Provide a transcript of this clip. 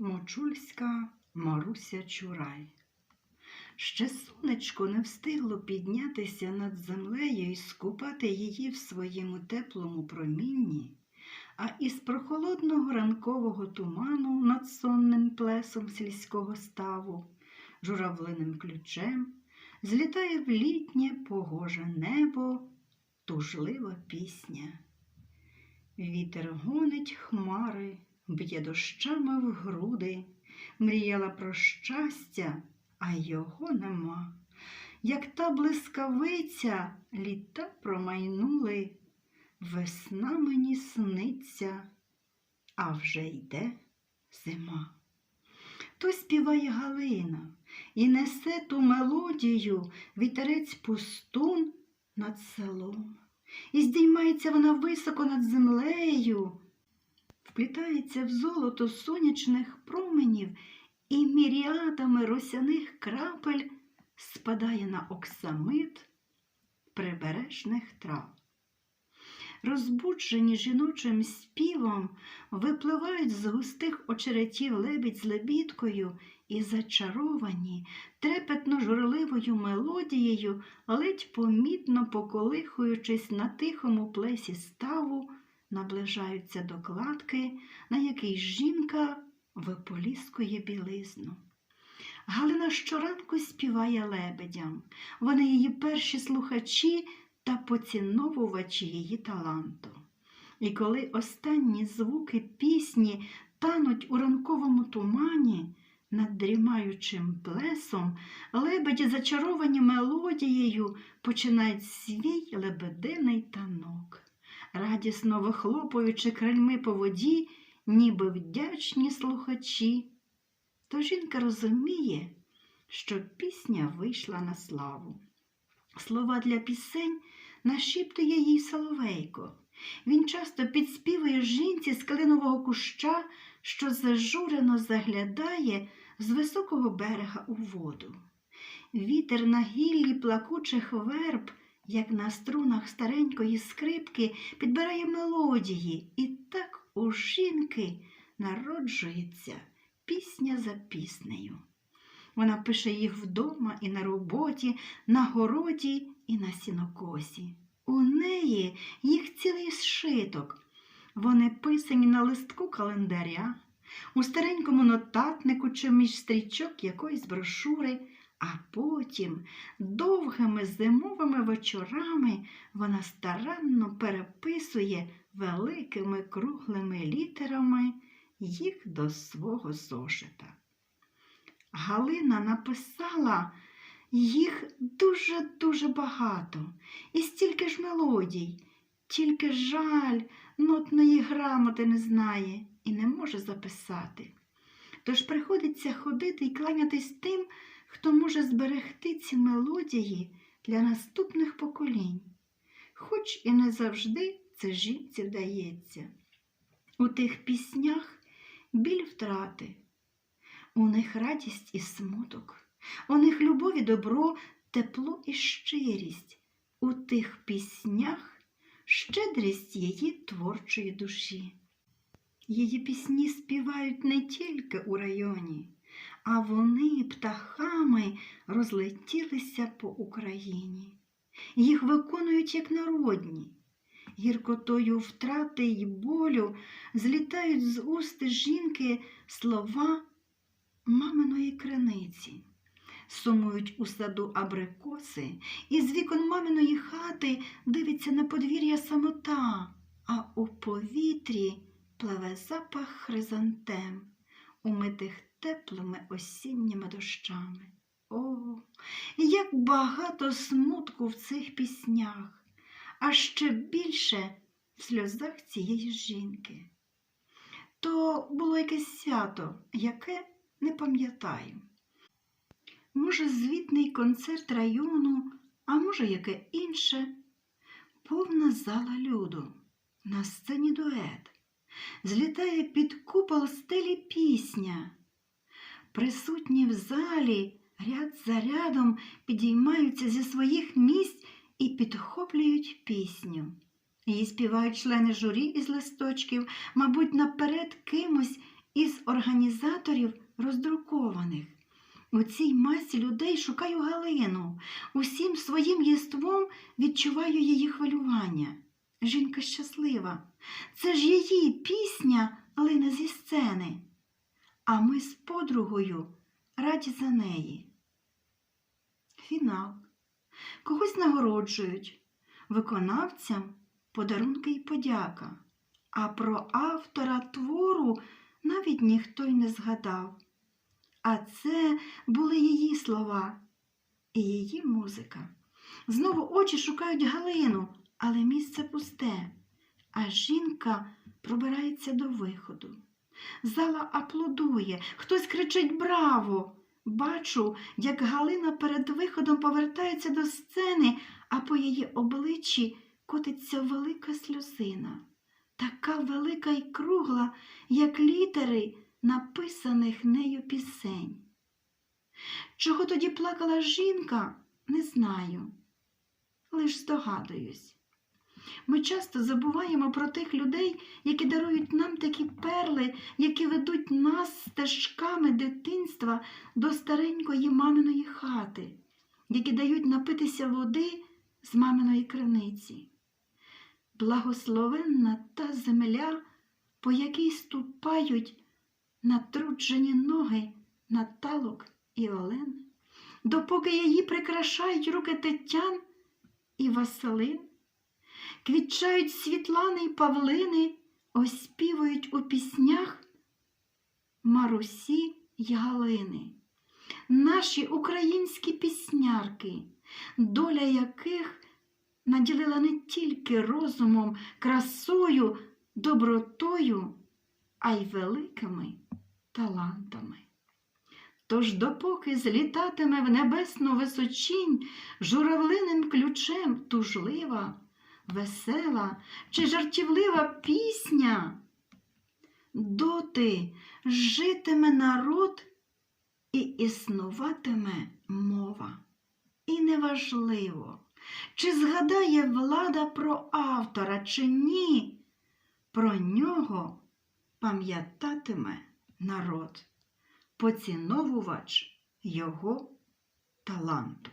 Мочульська Маруся Чурай. Ще сонечко не встигло піднятися над землею і скупати її в своєму теплому промінні, а із прохолодного ранкового туману над сонним плесом сільського ставу, журавлиним ключем, злітає в літнє погоже небо тужлива пісня. Вітер гонить хмари, б'є дощами в груди, мріяла про щастя, а його нема. Як та блискавиця літа промайнули, весна мені сниться, а вже йде зима. То співає Галина і несе ту мелодію вітерець пустун над селом. І здіймається вона високо над землею, вплітається в золото сонячних променів і міріадами росяних крапель спадає на оксамит прибережних трав. Розбуджені жіночим співом випливають з густих очеретів лебідь з лебідкою і зачаровані трепетно журливою мелодією, ледь помітно поколихуючись на тихому плесі ставу, наближаються до кладки, на якій жінка виполіскує білизну. Галина щоранку співає лебедям. Вони її перші слухачі та поціновувачі її таланту. І коли останні звуки пісні тануть у ранковому тумані, над дрімаючим плесом, лебеді, зачаровані мелодією, починають свій лебединий танок, радісно вихлопуючи крильми по воді, ніби вдячні слухачі. То жінка розуміє, що пісня вийшла на славу. Слова для пісень нашіптує їй Соловейко. Він часто підспівує жінці з калинового куща, що зажурено заглядає з високого берега у воду. Вітер на гіллі плакучих верб, як на струнах старенької скрипки, підбирає мелодії, і так у жінки народжується пісня за піснею. Вона пише їх вдома і на роботі, на городі і на сінокосі. У неї їх цілий зшиток. Вони писані на листку календаря, у старенькому нотатнику чи між стрічок якоїсь брошури, а потім довгими зимовими вечорами вона старанно переписує великими круглими літерами їх до свого зошита. Галина написала їх дуже-дуже багато, і стільки ж мелодій, тільки жаль, нотної грамоти не знає і не може записати. Тож приходиться ходити і кланятись тим, хто може зберегти ці мелодії для наступних поколінь, хоч і не завжди це жінці вдається. У тих піснях біль втрати, у них радість і смуток, у них любов і добро, тепло і щирість, у тих піснях щедрість її творчої душі. Її пісні співають не тільки у районі, а вони птахами розлетілися по Україні. Їх виконують як народні. Гіркотою втрати й болю злітають з уст жінки слова маминої криниці. Сумують у саду абрикоси, і з вікон маминої хати дивиться на подвір'я самота, а у повітрі пливе запах хризантем, умитих теплими осінніми дощами. О, як багато смутку в цих піснях, а ще більше в сльозах цієї жінки. То було якесь свято, яке не пам'ятаю. Може, звітний концерт району, а може, яке інше. Повна зала люду, на сцені дует. Злітає під купол стелі пісня. Присутні в залі ряд за рядом підіймаються зі своїх місць і підхоплюють пісню. Її співають члени журі із листочків, мабуть, наперед кимось із організаторів роздрукованих. У цій масі людей шукаю Галину, усім своїм єством відчуваю її хвилювання. Жінка щаслива. Це ж її пісня лине зі сцени. А ми з подругою раді за неї. Фінал. Когось нагороджують, виконавцям подарунки й подяка. А про автора твору навіть ніхто й не згадав. А це були її слова і її музика. Знову очі шукають Галину, але місце пусте, а жінка пробирається до виходу. Зала аплодує, хтось кричить Браво! Бачу, як Галина перед виходом повертається до сцени, а по її обличчі котиться велика сльозина, така велика й кругла, як літери написаних нею пісень. Чого тоді плакала жінка, не знаю, лиш здогадуюсь. Ми часто забуваємо про тих людей, які дарують нам такі перли, які ведуть нас стежками дитинства до старенької маминої хати, які дають напитися води з маминої криниці. Благословенна та земля, по якій ступають натруджені ноги Наталок і Олен, допоки її прикрашають руки Тетян і Василин, квітчають світлани й павлини, оспівують у піснях Марусі й Галини, наші українські піснярки, доля яких наділила не тільки розумом, красою, добротою, а й великими талантами. Тож, допоки злітатиме в небесну височінь журавлиним ключем тужлива, весела чи жартівлива пісня, доти житиме народ і існуватиме мова. І неважливо, чи згадає влада про автора, чи ні, про нього пам'ятатиме народ, поціновувач його таланту.